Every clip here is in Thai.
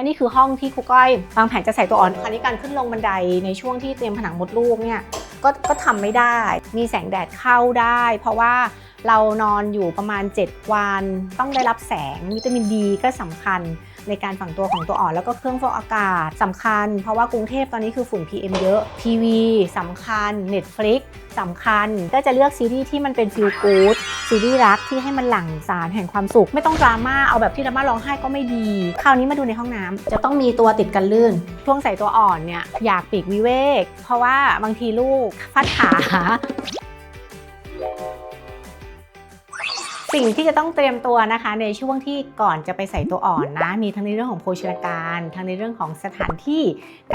อันนี้คือห้องที่ครูก้อยวางแผนจะใส่ตัวอ่อนคราวนี้การขึ้นลงบันไดในช่วงที่เตรียมผนังมดลูกเนี่ยก็ก็ทำไม่ได้ มีแสงแดดเข้าได้ เพราะว่าเรานอนอยู่ประมาณ 7 วัน ต้องได้รับแสงวิตามินดีก็สำคัญ ในการฝังตัวของตัวอ่อนแล้วก็เครื่องฟอกอากาศสำคัญ เพราะว่ากรุงเทพตอนนี้คือฝุ่น PM เยอะทีวีสำคัญ Netflix สำคัญ ก็จะเลือกซีรีส์ที่มันเป็นฟิลกู๊ดซีรีส์รักที่ให้มันหลั่งสารแห่งความสุข ไม่ต้องดราม่าเอาแบบที่ดราม่าร้องไห้ก็ไม่ดี คราวนี้มาดูในห้องน้ำจะต้องมีตัวติดกันลื่น ช่วงใส่ตัวอ่อนเนี่ยอยากปีกวิเวก เพราะว่าบางทีลูกฟัดขา สิ่งที่จะต้องเตรียมตัวนะคะ ในช่วงที่ก่อนจะไปใส่ตัวอ่อนนะ มีทั้งในเรื่องของโภชนาการ ทั้งในเรื่องของสถานที่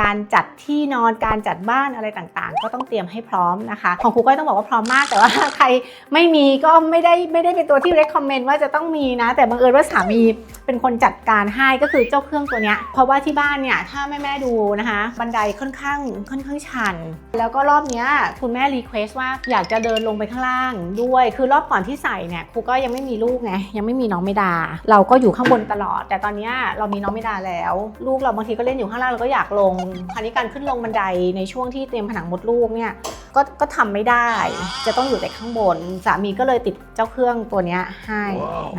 การจัดที่นอนการจัดบ้านอะไรต่างๆ ก็ต้องเตรียมให้พร้อมนะคะ ของครูก้อยต้องบอกว่าพร้อมมากแต่ว่าใครไม่มีก็ไม่ได้ไม่ได้เป็นตัวที่ recommend ว่าจะต้องมีนะ แต่บังเอิญว่าสามีเป็นคนจัดการให้ก็คือเจ้าเครื่องตัวเนี้ยเพราะว่าที่บ้านเนี่ยถ้าแม่แม่ดูนะคะ บันไดค่อนข้างค่อนข้างชัน แล้วก็รอบเนี้ยคุณแม่รีเควสว่าอยากจะเดินลงไปข้างล่างด้วย คือรอบก่อนที่ใส่เนี่ยครูก็ยังไม่มีลูกไงยังไม่มีน้องไม่ดา เราก็อยู่ข้างบนตลอด แต่ตอนเนี้ยเรามีน้องไม่ดาแล้ว ลูกเราบางทีก็เล่นอยู่ข้างล่างเราก็อยากลงคราวนี้การขึ้นลงบันไดในช่วงที่เตรียมผนังมดลูกเนี่ยก็ก็ทำไม่ได้ จะต้องอยู่แต่ข้างบน สามีก็เลยติดเจ้าเครื่องตัวเนี้ยให้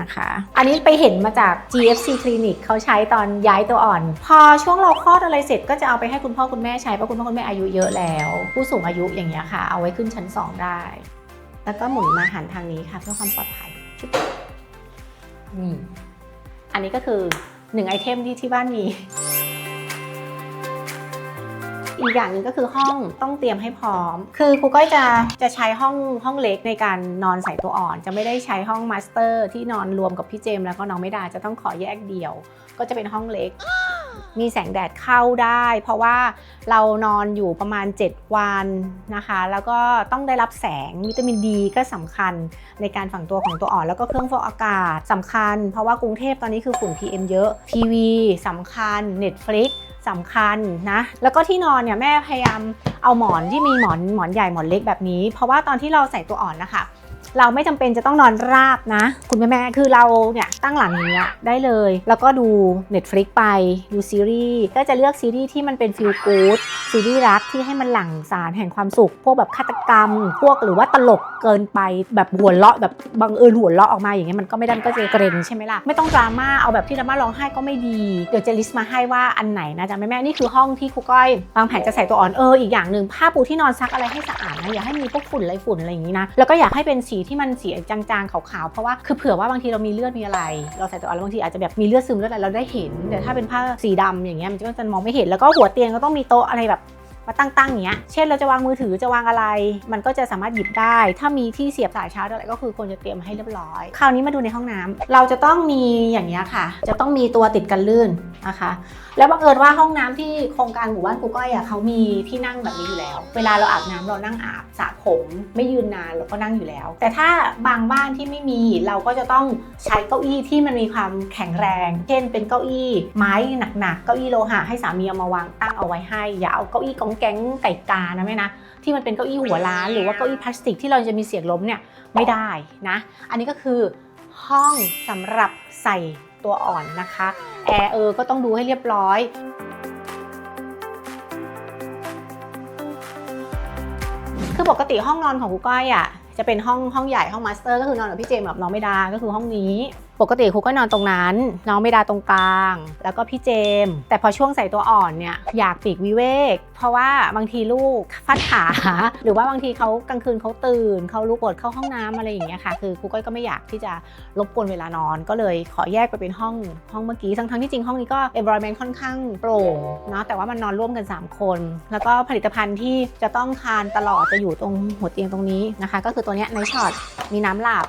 นะคะ อันนี้ไปเห็นมาจาก GFC Clinic เขาใช้ตอนย้ายตัวอ่อน พอช่วงเราคลอดอะไรเสร็จก็จะเอาไปให้คุณพ่อคุณแม่ใช้ เพราะคุณพ่อคุณแม่อายุเยอะแล้ว ผู้สูงอายุอย่างเงี้ยค่ะ เอาไว้ขึ้นชั้น 2 ได้ แล้วก็หมุนมาหันทางนี้ค่ะเพื่อความปลอดภัยชุบ นี่อันนี้ก็คือหนึ่งไอเทมที่ที่บ้านมี อีกอย่างหนึ่งก็คือห้องต้องเตรียมให้พร้อม คือครูก้อยจะจะใช้ห้องห้องเล็กในการนอนใส่ตัวอ่อน จะไม่ได้ใช้ห้องมาสเตอร์ ที่นอนรวมกับพี่เจมแล้วก็น้องไม่ดาจะต้องขอแยกเดี่ยว ก็จะเป็นห้องเล็ก มีแสงแดดเข้าได้ เพราะว่าเรานอนอยู่ประมาณ 7 วันนะคะ แล้วก็ต้องได้รับแสงวิตามินดีก็สำคัญในการฝังตัวของตัวอ่อน แล้วก็เครื่องฟอกอากาศสำคัญ เพราะว่ากรุงเทพตอนนี้คือฝุ่น PM เยอะทีวีสำคัญ Netflix สำคัญนะ แล้วก็ที่นอนเนี่ยแม่พยายามเอาหมอนที่มีหมอนหมอนใหญ่หมอนเล็กแบบนี้ เพราะว่าตอนที่เราใส่ตัวอ่อนนะคะ เราไม่จำเป็นจะต้องนอนราบนะ คุณแม่แม่คือเราเนี่ยตั้งหลังอย่างเนี้ยได้เลย แล้วก็ดู Netflix ไปดูซีรีส์ก็จะเลือกซีรีส์ที่มันเป็นฟิลกู๊ดซีรีส์รักที่ให้มันหลั่งสารแห่งความสุข พวกแบบฆาตกรรม พวกหรือว่าตลกเกินไปแบบหัวเราะแบบบังเอิญหัวเราะออกมาอย่างเงี้ยมันก็ไม่ได้มันก็จะเกรงใช่ไหมล่ะไม่ต้องดราม่าเอาแบบที่ดราม่าร้องไห้ก็ไม่ดีเดี๋ยวจะลิสต์มาให้ว่าอันไหนนะจ๊ะแม่แม่นี่คือห้องที่ครูก้อยวางแผนจะใส่ตัวอ่อนเอออีกอย่างหนึ่งผ้าปูที่นอนซักอะไรให้สะอาดนะอย่าให้มีพวกฝุ่นอะไรฝุ่นอะไรอย่างนี้นะแล้วก็อยากให้เป็นสีที่มันสีจางๆขาวๆเพราะว่าคือเผื่อว่าบางทีเรามีเลือดมีอะไร เราใส่ตัวอ่อนแล้วบางทีอาจจะแบบมีเลือดซึมเลือดอะไรเราได้เห็น แต่ถ้าเป็นผ้าสีดำอย่างเงี้ยมันก็จะมองไม่เห็นแล้วก็หัวเตียงก็ต้องมีโต๊ะอะไรแบบมาตั้งๆอย่างเงี้ย เช่นเราจะวางมือถือจะวางอะไร มันก็จะสามารถหยิบได้ ถ้ามีที่เสียบสายชาร์จอะไรก็คือควรจะเตรียมให้เรียบร้อย คราวนี้มาดูในห้องน้ำเราจะต้องมีอย่างเงี้ยค่ะ จะต้องมีตัวติดกันลื่น นะคะ แล้วบังเอิญว่าห้องน้ำที่โครงการหมู่บ้านกูก้อยอะเขามีที่นั่งแบบนี้อยู่แล้ว เวลาเราอาบน้ำเรานั่งอาบสระผมไม่ยืนนานเราก็นั่งอยู่แล้ว แต่ถ้าบางบ้านที่ไม่มีเราก็จะต้องใช้เก้าอี้ที่มันมีความแข็งแรง เช่น เป็นเก้าอี้ไม้หนักๆเก้าอี้โลหะให้สามีเอามาวางตั้งเอาไว้ให้ อย่าเอาเก้าอี้กองแก๊งไก่กานะแม่นะที่มันเป็นเก้าอี้หัวล้านหรือว่าเก้าอี้พลาสติกที่เราจะมีเสียงล้มเนี่ยไม่ได้นะ อันนี้ก็คือห้องสำหรับใส่ ตัวอ่อนนะคะแอร์เออก็ต้องดูให้เรียบร้อยคือปกติห้องนอนของกูก้อยอะจะเป็นห้องห้องใหญ่ห้องมาสเตอร์ก็คือนอนกับพี่เจมส์กับน้องไม่ดาก็คือห้องนี้ ปกติครูก็นอนตรงนั้น น้องไม่ดาตรงกลาง แล้วก็พี่เจม แต่พอช่วงใส่ตัวอ่อนเนี่ยอยากปีกวิเวก เพราะว่าบางทีลูกฟัดขา หรือว่าบางทีเขากลางคืนเขาตื่นเขาลุกอดเข้าห้องน้ำอะไรอย่างเงี้ยค่ะ คือครูก้อยก็ไม่อยากที่จะรบกวนเวลานอน ก็เลยขอแยกไปเป็นห้องห้องเมื่อกี้ทั้งทั้งๆที่จริงห้องนี้ก็ environment ค่อนข้างโปร่งเนาะแต่ว่ามันนอนร่วมกัน 3 คน แล้วก็ผลิตภัณฑ์ที่จะต้องทานตลอดจะอยู่ตรงหัวเตียงตรงนี้นะคะ ก็คือตัวเนี้ยในช็อตมีน้ำหลับ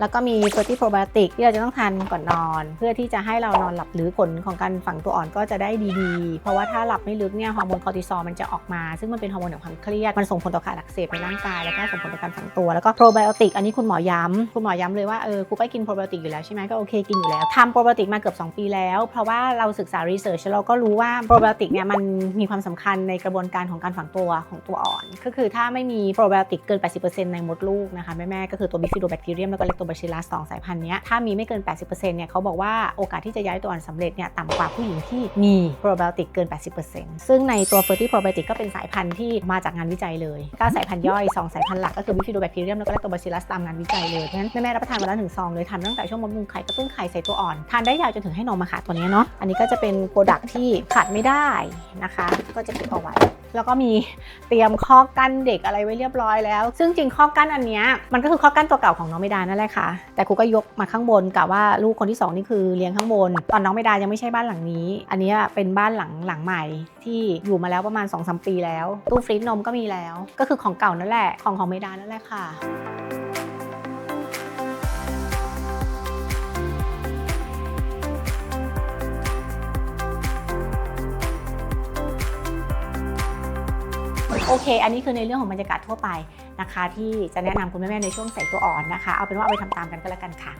แล้วก็มีเฟอร์ติโปรไบโอติกที่เราจะต้องทานก่อนนอน เพื่อที่จะให้เรานอนหลับหรือผลของการฝังตัวอ่อนก็จะได้ดีๆ เพราะว่าถ้าหลับไม่ลึกเนี่ยฮอร์โมนคอร์ติซอลมันจะออกมา ซึ่งมันเป็นฮอร์โมนของความเครียดมันส่งผลต่อการอักเสบในร่างกายแล้วก็ส่งผลต่อการฝังตัวแล้วก็โปรไบโอติกอันนี้คุณหมอย้ำคุณหมอย้ำเลยว่าเออครูก็กินโปรไบโอติกอยู่แล้วใช่ไหมก็โอเคกินอยู่แล้วทำโปรไบโอติกมาเกือบ2 ปีแล้ว เพราะว่าเราศึกษารีเสิร์ชเราก็รู้ว่าโปรไบโอติกเนี่ยมันมีความสำคัญในกระบวนการของการฝังตัวของตัวอ่อน ก็คือถ้าไม่มีโปรไบโอติกเกิน 80%ในมดลูกนะคะแม่ๆก็คือตัวบิฟิโดแบคทีเรียมแล้วก็เลคโตบาซิลัสสองสายพันธุ์นี้ถ้ามีไม่เกิน 80%เนี่ยเขาบอกว่าโอกาสที่จะย้ายตัวอ่อนสำเร็จเนี่ยต่ำกว่าผู้หญิงที่มีโปรไบโอติกเกิน 80%ซึ่งในตัว Ferti Probiotic ก็เป็นสายพันธุ์ที่มาจากงานวิจัยเลย9สายพันธุ์ย่อย 2 สายพันธุ์หลักก็คือ Bifidobacterium แล้วก็ Lactobacillus ตามงานวิจัยเลยเพราะฉะนั้นแม่ๆรับประทานวันละหนึ่งซองเลยทานตั้งแต่ช่วงมดลูกไข่กระตุ้นไข่ใส่ตัวอ่อนทานได้ยาวจนถึงให้นมมาค่ะตัวนี้เนาะอันนี้ก็จะเป็นโปรดักที่ขาดไม่ได้นะคะ ก็จะเก็บเอาไว้ แล้วก็มีเตรียมข้อกั้นเด็กอะไรไว้เรียบร้อยแล้ว ซึ่งจริงข้อกั้นอันนี้มันก็คือข้อกั้นตัวเก่าของน้องไม่ดานั่นแหละค่ะ แต่ครูก็ยกมาข้างบนกะว่าลูกคนที่สองนี่คือเลี้ยงข้างบน ตอนน้องไม่ดายังไม่ใช่บ้านหลังนี้ อันนี้เป็นบ้านหลังหลังใหม่ที่อยู่มาแล้วประมาณ2อสปีแล้ว ตู้ฟรีซนมก็มีแล้ว ก็คือของเก่านั่นแหละของของไม่ดานั่นแหละค่ะ โอเค อันนี้คือในเรื่องของบรรยากาศทั่วไปนะคะ ที่จะแนะนำคุณแม่ๆในช่วงใส่ตัวอ่อนนะคะ เอาเป็นว่าเอาไปทำตามกันก็แล้วกันค่ะ